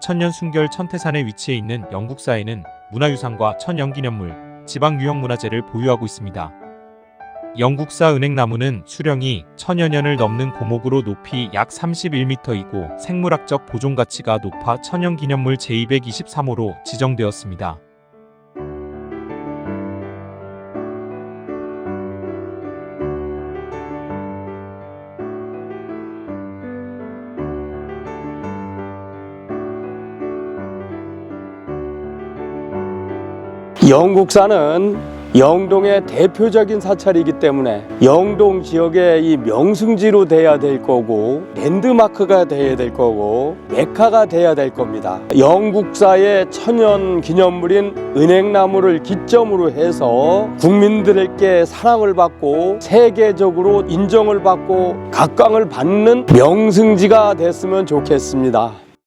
천년 순결 천태산에 위치해 있는 영국사에는 문화유산과 천연기념물, 지방유형문화재를 보유하고 있습니다. 영국사 은행나무는 수령이 천여 년을 넘는 고목으로 높이 약 31m이고 생물학적 보존 가치가 높아 천연기념물 제223호로 지정되었습니다. 영국사는 영동의 대표적인 사찰이기 때문에 영동 지역의 이 명승지로 돼야 될 거고 랜드마크가 돼야 될 거고 메카가 돼야 될 겁니다. 영국사의 천연 기념물인 은행나무를 기점으로 해서 국민들에게 사랑을 받고 세계적으로 인정을 받고 각광을 받는 명승지가 됐으면 좋겠습니다.